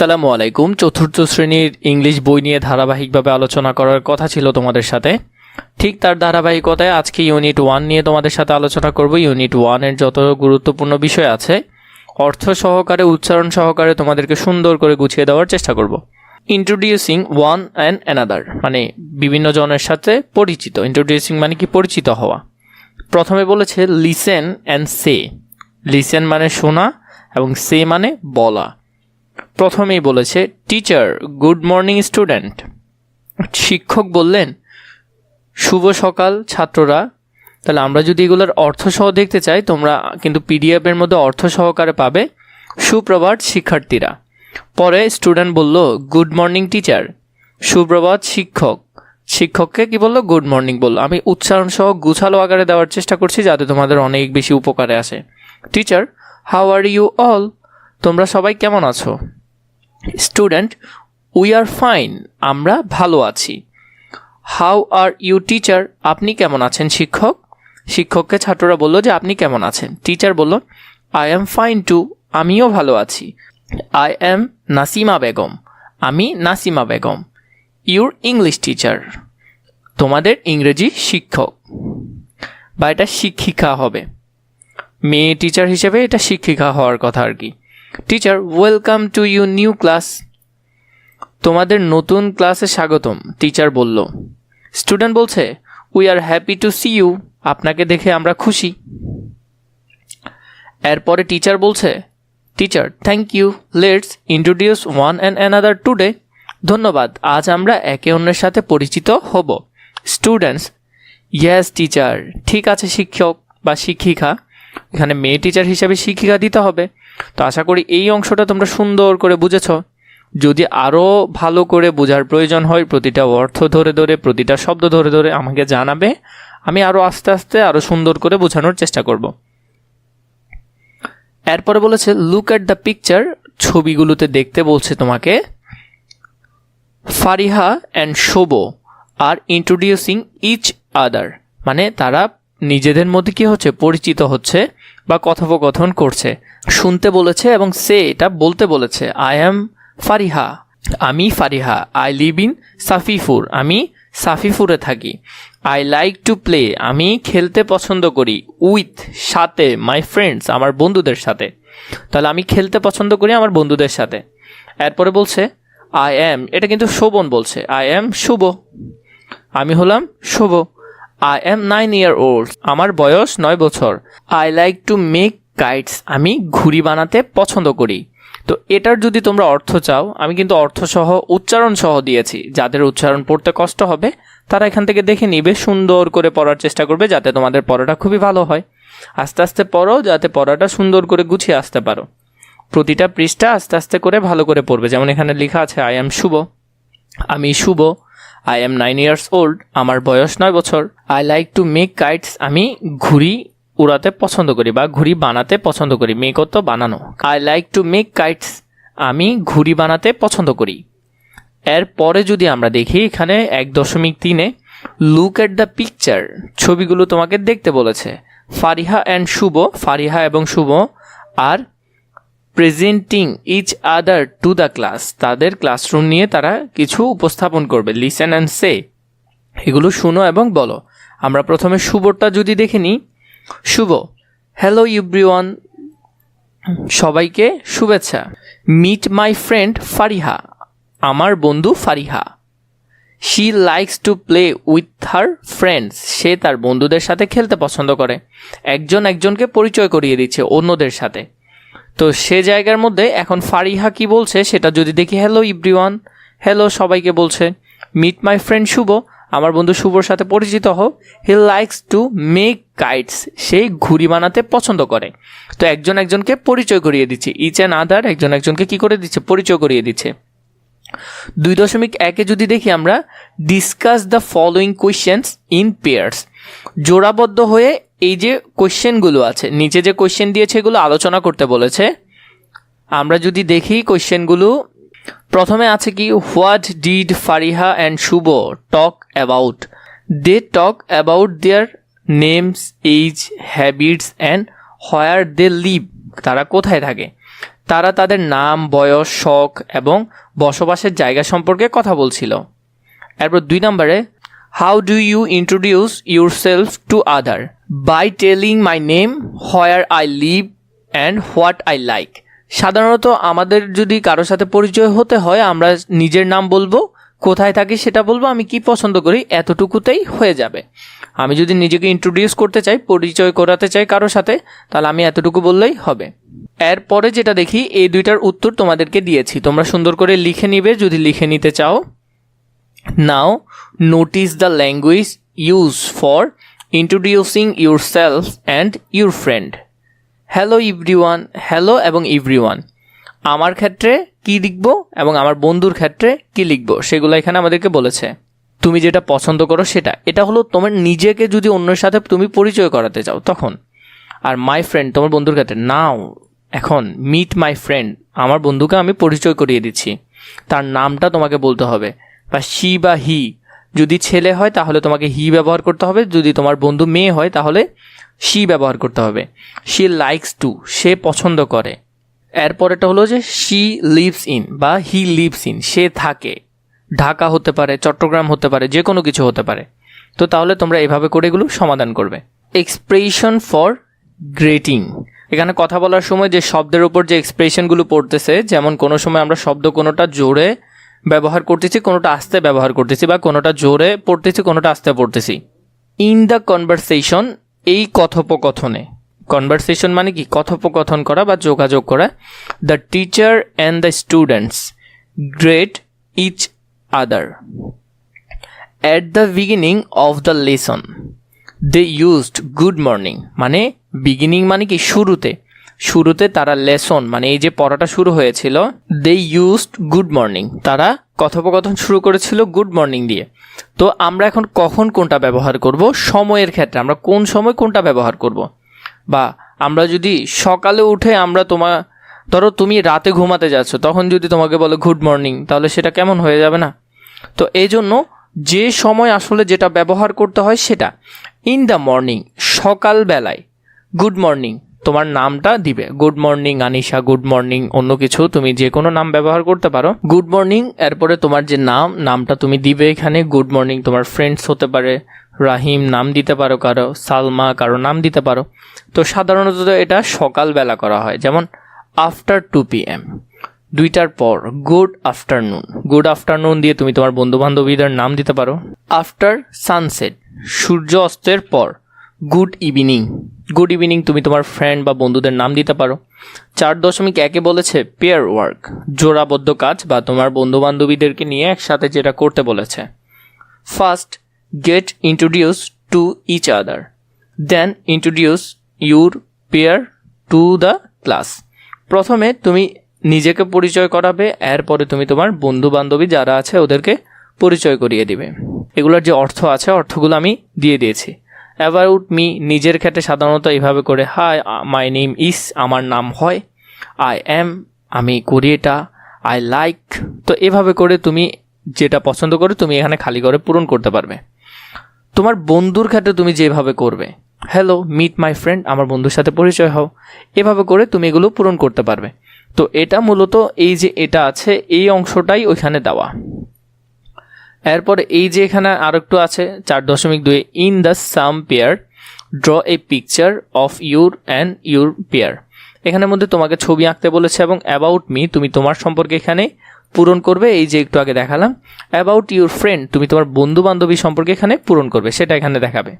আসসালামু আলাইকুম। চতুর্থ শ্রেণির ইংলিশ বই নিয়ে ধারাবাহিকভাবে আলোচনা করার কথা ছিল তোমাদের সাথে। ঠিক তার ধারাবাহিকতায় আজকে ইউনিট ওয়ান নিয়ে তোমাদের সাথে আলোচনা করব। ইউনিট ওয়ানের যত গুরুত্বপূর্ণ বিষয় আছে, অর্থ সহকারে, উচ্চারণ সহকারে তোমাদেরকে সুন্দর করে গুছিয়ে দেওয়ার চেষ্টা করব। ইন্ট্রোডিউসিং ওয়ান অ্যান্ড অ্যানাদার মানে বিভিন্ন জনের সাথে পরিচিত। ইন্ট্রোডিউসিং মানে কি? পরিচিত হওয়া। প্রথমে বলেছে লিসেন অ্যান্ড সে লিসেন মানে শোনা এবং সে মানে বলা। প্রথমেই বলেছে টিচার গুড মর্নিং স্টুডেন্ট শিক্ষক বললেন, শুভ সকাল, ছাত্ররা। তাহলে আমরা যদি এগুলোর অর্থ সহ দেখতে চাই, তোমরা কিন্তু পিডিএফের মধ্যে অর্থ সহকারে পাবে সুপ্রভাত শিক্ষার্থীরা। পরে স্টুডেন্ট বলল গুড মর্নিং টিচার সুপ্রভাত শিক্ষক। শিক্ষককে কি বলল? গুড মর্নিং বলল। আমি উচ্চারণ সহ গুছালো আকারে দেওয়ার চেষ্টা করছি যাতে তোমাদের অনেক বেশি উপকারে আসে। Teacher how are you all তোমরা সবাই কেমন আছো? স্টুডেন্ট উই আর ফাইন আমরা ভালো আছি। হাউ আর ইউ টিচার আপনি কেমন আছেন, শিক্ষক? শিক্ষককে ছাত্ররা বলল যে, আপনি কেমন আছেন? টিচার বলল আই অ্যাম ফাইন টু আমিও ভালো আছি। আই অ্যাম নাসিমা বেগম আমি Nasima Begum your English teacher তোমাদের ইংরেজি শিক্ষক। বা এটা শিক্ষিকা হবে। মেয়ে টিচার হিসেবে এটা শিক্ষিকা হওয়ার কথা আর কি। Teacher welcome to you new class তোমাদের নতুন ক্লাসে স্বাগতম টিচার বলল। স্টুডেন্ট বলছে we are happy to see you আপনাকে দেখে আমরা খুশি। এরপরে টিচার বলছে teacher thank you let's introduce one and another today ধন্যবাদ, আজ আমরা একে অন্যের সাথে পরিচিত হব। স্টুডেন্টস ইয়েস টিচার ঠিক আছে, শিক্ষক বা শিক্ষিকা। এখানে মেয়ে টিচার হিসাবে শিক্ষিকা দিতে হবে। তো আশা করি এই অংশটা তোমরা সুন্দর করে বুঝেছ। যদি আরও ভালো করে বোঝার প্রয়োজন হয়, প্রতিটা অর্থ ধরে ধরে, প্রতিটা শব্দ ধরে ধরে আমাকে জানাবে, আমি আরও আস্তে আস্তে আরও সুন্দর করে বোঝানোর চেষ্টা করব। এরপরে বলেছে লুক অ্যাট দ্য পিকচার ছবিগুলোতে দেখতে বলছে তোমাকে, ফারিহা অ্যান্ড শোবো আর ইন্ট্রোডিউসিং ইচ আদার মানে তারা নিজেদের মধ্যে কি হচ্ছে? পরিচিত হচ্ছে। বা কথোপকথন করছে। শুনতে বলেছে এবং সে এটা বলতে বলেছে আই অ্যাম ফারিহা আমি Fariha I live in Safifur আমি সাফিফুরে থাকি। আই লাইক টু প্লে আমি খেলতে পছন্দ করি উইথ সাথে মাই ফ্রেন্ডস আমার বন্ধুদের সাথে। তাহলে আমি খেলতে পছন্দ করি আমার বন্ধুদের সাথে। এরপরে বলছে আই অ্যাম এটা কিন্তু শোভন বলছে আই অ্যাম শুভ, আমি হলাম Shubho. I am nine year old আমার বয়স নয় বছর। I like to make guides আমি ঘুড়ি বানাতে পছন্দ করি। তো এটার যদি তোমরা অর্থ চাও, আমি কিন্তু অর্থ সহ উচ্চারণ সহ দিয়েছি। যাদের উচ্চারণ পড়তে কষ্ট হবে, তারা এখান থেকে দেখে নিবে, সুন্দর করে পড়ার চেষ্টা করবে যাতে তোমাদের পড়াটা খুবই ভালো হয়। আস্তে আস্তে পড়ো, যাতে পড়াটা সুন্দর করে গুছিয়ে আসতে পারো। প্রতিটা পৃষ্ঠা আস্তে আস্তে করে ভালো করে পড়বে। যেমন এখানে লেখা আছে আই এম শুভ। আমি Shubho. I am nine years old আমার বয়স নয় বছর। I like to make kites আমি ঘুড়ি উড়াতে পছন্দ করি বা ঘুড়ি বানাতে পছন্দ করি মেক তো বানানো। I like to make kites আমি ঘুড়ি বানাতে পছন্দ করি। এর পরে যদি আমরা দেখি এখানে এক দশমিক তিনে লুক এট দ্য পিকচার ছবিগুলো তোমাকে দেখতে বলেছে। ফারিহা অ্যান্ড শুভ, ফারিহা এবং শুভ আর presenting each other to the class তাদের ক্লাসরুম নিয়ে তারা কিছু উপস্থাপন করবে। লিসেন অ্যান্ড সে এগুলো শুনো এবং বলো। আমরা প্রথমে শুভটা যদি দেখে নিই। শুভ। হ্যালো ইব্রিওয়ান সবাইকে শুভেচ্ছা। মিট মাই ফ্রেন্ড ফারিহা আমার বন্ধু Fariha. She likes to play with her friends সে তার বন্ধুদের সাথে খেলতে পছন্দ করে। একজন একজনকে পরিচয় করিয়ে দিচ্ছে অন্যদের সাথে। তো সে জায়গার মধ্যে এখন ফারিহা কি বলছে সেটা যদি দেখি হ্যালো ইব্রিওয়ান হ্যালো সবাইকে বলছে মিট মাই ফ্রেন্ড শুভ। আমার বন্ধু শুভর সাথে পরিচিত হোক he likes to make kites সে ঘুড়ি বানাতে পছন্দ করে। তো একজন একজনকে পরিচয় করিয়ে দিচ্ছে। ইচ অ্যান্ড আদার একজন একজনকে কি করে দিচ্ছে? পরিচয় করিয়ে দিচ্ছে। দুই দশমিক একে যদি দেখি আমরা discuss the following questions in pairs জোড়াবদ্ধ হয়ে এই যে কোয়েশ্চেনগুলো আছে, নিচে যে কোয়েশ্চেন দিয়েছে এগুলো আলোচনা করতে বলেছে, আমরা যদি দেখি কোয়েশ্চেনগুলো প্রথমে আছে কি what did Fariha and Shubho talk about they talk about their names age habits and where they live তারা কোথায় থাকে? তারা তাদের নাম, বয়স, শখ এবং বসবাসের জায়গা সম্পর্কে কথা বলছিল। এরপর দুই নম্বরে do you introduce yourself to other by telling my name where I live and what I like সাধারণত আমাদের যদি কারোর সাথে পরিচয় হতে হয়, আমরা নিজের নাম বলব, কোথায় থাকি সেটা বলব, আমি কি পছন্দ করি, এতটুকুতেই হয়ে যাবে। আমি যদি নিজেকে ইন্ট্রোডিউস করতে চাই, পরিচয় করাতে চাই কারোর সাথে, তাহলে আমি এতটুকু বললেই হবে। এরপরে যেটা দেখি, এই দুইটার উত্তর তোমাদেরকে দিয়েছি। তোমরা সুন্দর করে লিখে নিবে, যদি লিখে নিতে চাও। Notice the language use for introducing yourself and your friend hello everyone hello এবং ইভরিওয়ান আমার ক্ষেত্রে কি লিখব এবং আমার বন্ধুর ক্ষেত্রে কি লিখব? সেগুলো এখানে আমাদেরকে বলেছে। তুমি যেটা পছন্দ করো সেটা। এটা হলো তোমার নিজেকে যদি অন্যের সাথে তুমি পরিচয় করাতে চাও, তখন। আর মাই ফ্রেন্ড তোমার বন্ধুর ক্ষেত্রে। নাও এখন মিট মাই ফ্রেন্ড আমার বন্ধুকে আমি পরিচয় করিয়ে দিচ্ছি। তার নামটা তোমাকে বলতে হবে। বা সি বা হি যদি ছেলে হয়, তাহলে তোমাকে হি ব্যবহার করতে হবে। যদি তোমার বন্ধু মেয়ে হয়, তাহলে সি ব্যবহার করতে হবে। সি লাইকস টু সে পছন্দ করে। এরপরেটা হলো যে শি লিভস ইন বা হি লিভস ইন সে থাকে। ঢাকা হতে পারে, চট্টগ্রাম হতে পারে যে কোনো কিছু হতে পারে। তো তাহলে তোমরা এভাবে করে এগুলো সমাধান করবে। এক্সপ্রেশন ফর গ্রেটিং এখানে কথা বলার সময় যে শব্দের উপর যে এক্সপ্রেশনগুলো পড়তেছে, যেমন কোনো সময় আমরা শব্দ কোনোটা জোরে ব্যবহার করতেছি, কোনোটা আস্তে ব্যবহার করতেছি বা কোনোটা জোরে পড়তেছি, কোনোটা আস্তে পড়তেছি। ইন দ্য কনভারসেশন এই কথোপকথনে। কনভারসেশন মানে কি? কথোপকথন করা বা যোগাযোগ করা। The teacher and the students great each other at the beginning of the lesson they used good morning মানে বিগিনিং মানে কি? শুরুতে। শুরুতে তারা লেসন মানে এই যে পড়াটা শুরু হয়েছিল দে ইউজড গুড মর্নিং তারা কথোপকথন শুরু করেছিল গুড মর্নিং দিয়ে। তো আমরা এখন কখন কোনটা ব্যবহার করব? সময়ের ক্ষেত্রে। আমরা কোন সময় কোনটা ব্যবহার করব? বা আমরা যদি সকালে উঠে আমরা তোমার ধরো তুমি রাতে ঘুমাতে যাচ্ছ, তখন যদি তোমাকে বলো গুড মর্নিং তাহলে সেটা কেমন হয়ে যাবে না? তো এই জন্য যে সময় আসলে যেটা ব্যবহার করতে হয় সেটা। ইন দ্য মর্নিং সকালবেলায় গুড মর্নিং তোমার নামটা দিবে। Good morning Anisha good morning অন্য কিছু তুমি যে কোনো নাম ব্যবহার করতে পারো। গুড মর্নিং এরপরে তোমার যে নাম, নামটা তুমি দিবে এখানে। গুড মর্নিং তোমার ফ্রেন্ডস হতে পারে, রাহিম নাম দিতে পারো কারও, সালমা কারও নাম দিতে পারো। তো সাধারণত এটা সকালবেলা করা হয়, যেমন আফটার টু পি এম দুইটার পর গুড আফটারনুন গুড আফটারনুন দিয়ে তুমি তোমার বন্ধু বান্ধবীদের নাম দিতে পারো। আফটার সানসেট সূর্য অস্তের পর গুড ইভিনিং গুড ইভিনিং তুমি তোমার ফ্রেন্ড বা বন্ধুদের নাম দিতে পারো। চার দশমিক একে বলেছে পেয়ার ওয়ার্ক জোড়াবদ্ধ কাজ বা তোমার বন্ধু বান্ধবীদেরকে নিয়ে একসাথে যেটা করতে বলেছে। First get introduce to each other then introduce your pair to the class প্রথমে তুমি নিজেকে পরিচয় করাবে, এরপরে তুমি তোমার বন্ধু বান্ধবী যারা আছে ওদেরকে পরিচয় করিয়ে দিবে। এগুলোর যে অর্থ আছে, অর্থগুলো আমি দিয়ে দিয়েছি। অ্যাবাউট মি নিজের ক্ষেত্রে সাধারণত এইভাবে করে হাই মাই নেম ইস আমার নাম হয় আই অ্যাম আমি করি এটা আই লাইক তো এভাবে করে তুমি যেটা পছন্দ করে তুমি এখানে খালি করে পূরণ করতে পারবে। তোমার বন্ধুর ক্ষেত্রে তুমি যেভাবে করবে হ্যালো মিট মাই ফ্রেন্ড আমার বন্ধুর সাথে পরিচয় হও, এভাবে করে তুমি এগুলো পূরণ করতে পারবে। তো এটা মূলত এই যে এটা আছে, এই অংশটাই ওইখানে দেওয়া। এরপরে এই যে এখানে আর একটু আছে, চার দশমিক দুই in the some pair draw a picture of your and your pair এখানের মধ্যে তোমাকে ছবি আঁকতে বলেছে এবং অ্যাবাউট মি তুমি তোমার সম্পর্কে এখানে পূরণ করবে, এই যে একটু আগে দেখালাম। অ্যাবাউট ইউর ফ্রেন্ড তুমি তোমার বন্ধু বান্ধবী সম্পর্কে এখানে পূরণ করবে, সেটা এখানে দেখাবে।